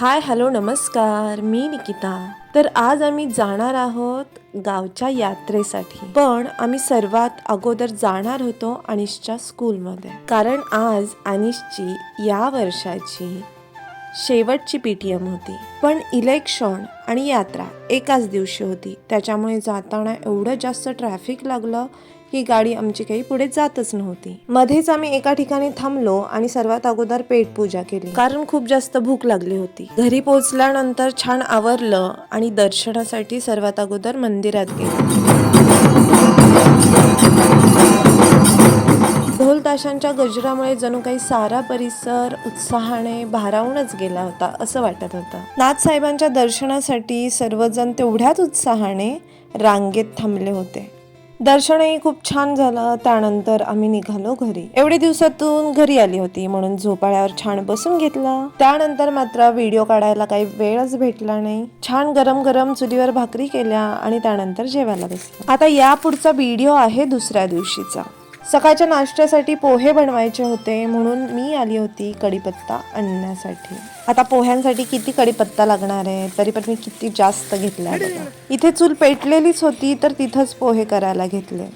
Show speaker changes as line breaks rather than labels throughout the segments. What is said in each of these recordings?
Hi hello नमस्कार. मी निकिता. तर आज आम्ही जाणार आहोत गावच्या यात्रेसाठी. पण आम्ही सर्वात अगोदर जाणार होतो अनिशच्या स्कूलमध्ये. कारण आज अनिशची या वर्षाची शेवटची पी टी एम होती. पण इलेक्शन आणि यात्रा एकाच दिवशी होती. त्याच्यामुळे जाताना एवढं जास्त ट्रॅफिक लागलं ही गाडी आमची काही पुढे जातच नव्हती. मध्येच आम्ही एका ठिकाणी थांबलो आणि सर्वात अगोदर पेटपूजा केली. कारण खूप जास्त भूक लागली होती. घरी पोहोचल्यानंतर छान आवरलं आणि दर्शनासाठी सर्वात अगोदर मंदिरात गेलो. ढोल ताशांच्या गजरामुळे जणू काही सारा परिसर उत्साहाने भारावूनच गेला होता असं वाटत होतं. नाथ साहेबांच्या दर्शनासाठी सर्वजण तेवढ्याच उत्साहाने रांगेत थांबले होते. दर्शनही खूप छान झालं. त्यानंतर आम्ही निघालो घरी. एवढे दिवसातून घरी आली होती म्हणून झोपाळ्यावर छान बसून घेतलं. त्यानंतर मात्र व्हिडिओ काढायला काही वेळच भेटला नाही. छान गरम गरम चुलीवर भाकरी केल्या आणि त्यानंतर जेवायला बसलो. आता या पुढचा व्हिडिओ आहे दुसऱ्या दिवशीचा. सकाळच्या नाश्त्यासाठी पोहे बनवायचे होते म्हणून मी आली होती कढीपत्ता आणण्यासाठी. आता पोह्यांसाठी किती कढीपत्ता लागणार आहे तरी पण मी किती जास्त घेतला बघा. इथे चूल पेटलेलीच होती तर तिथंच पोहे करायला घेतले.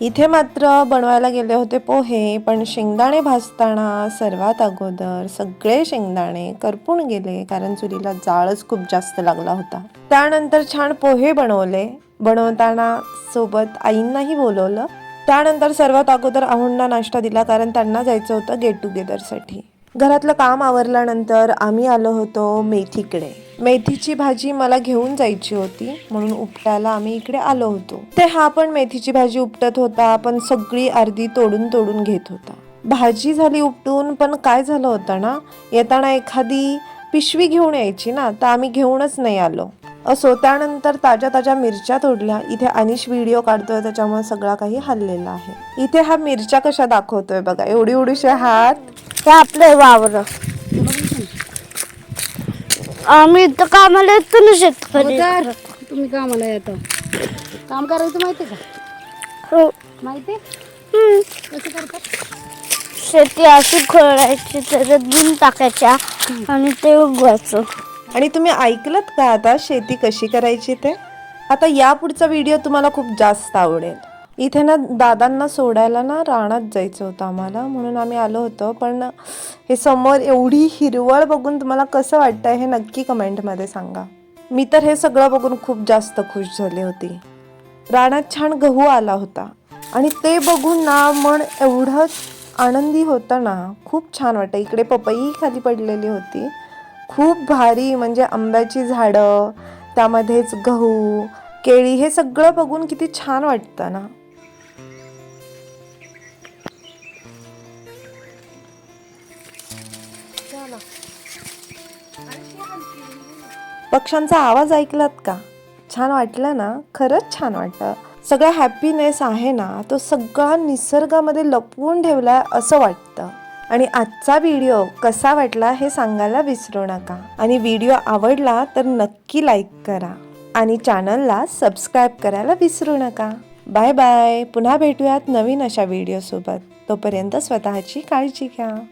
इथे मात्र बनवायला गेले होते पोहे पण शेंगदाणे भाजताना सर्वात अगोदर सगळे शेंगदाणे करपून गेले कारण चुलीला जाळच खूप जास्त लागला होता. त्यानंतर छान पोहे बनवले. बनवताना सोबत आईंनाही बोलवलं. त्यानंतर सर्वात अगोदर आहुंना नाश्ता दिला कारण त्यांना जायचं होतं गेट टुगेदरसाठी घरातलं काम आवरल्यानंतर आम्ही आलो होतो मेथीकडे. मेथीची भाजी मला घेऊन जायची होती म्हणून उपटायला आम्ही इकडे आलो होतो. ते हा पण मेथीची भाजी उपटत होता पण सगळी अर्धी तोडून तोडून घेत होता. भाजी झाली उपटून पण काय झालं होतं ना? येताना एखादी पिशवी घेऊन यायची ना तर आम्ही घेऊनच नाही आलो. असो त्यानंतर ताज्या ताज्या मिरच्या तोडल्या. इथे अनिश व्हिडिओ काढतोय त्याच्यामुळे सगळा काही हल्लेला आहे. इथे हा मिरच्या कशा दाखवतोय बघा. एवढी एवढीशे हात.
हे आपलं वावर. आम्ही इथं कामाला येतो ना शेतकरी
तर तुम्ही कामाला येतं काम करायचं माहिती का?
हो.
माहिती
हम्म.
कसं करतात?
शेती अशी खोळायची त्याच्यात गुण टाकायच्या आणि ते उगवायचं.
आणि तुम्ही ऐकलत का आता शेती कशी करायची ते? आता या पुढचा व्हिडिओ तुम्हाला खूप जास्त आवडेल. इथे ना दादांना सोडायला ना रानात जायचं होतं आम्हाला म्हणून आम्ही आलो होतो. पण हे समोर एवढी हिरवळ बघून तुम्हाला कसं वाटतंय हे नक्की कमेंटमध्ये सांगा. मी तर हे सगळं बघून खूप जास्त खुश झाले होती. रानात छान गहू आला होता. आणि ते बघून ना मन एवढं आनंदी होतं ना. खूप छान वाटतं. इकडे पपई खाली पडलेली होती. खूप भारी म्हणजे आंब्याची झाडं त्यामध्येच गहू केळी हे सगळं बघून किती छान वाटतं ना. पक्ष्यांचा आवाज ऐकलात का? छान वाटलं ना? खरंच छान वाटतं सगळा हॅपीनेस आहे ना तो सगळा निसर्गामध्ये लपवून ठेवलाय असं वाटतं. आणि आजचा व्हिडिओ कसा वाटला हे सांगायला विसरू नका. आणि व्हिडिओ आवडला तर नक्की लाईक करा आणि चॅनलला सबस्क्राईब करायला विसरू नका. Bye bye. पुन्हा भेटूयात नवीन अशा व्हिडिओसोबत. तोपर्यंत स्वतःची काळजी घ्या.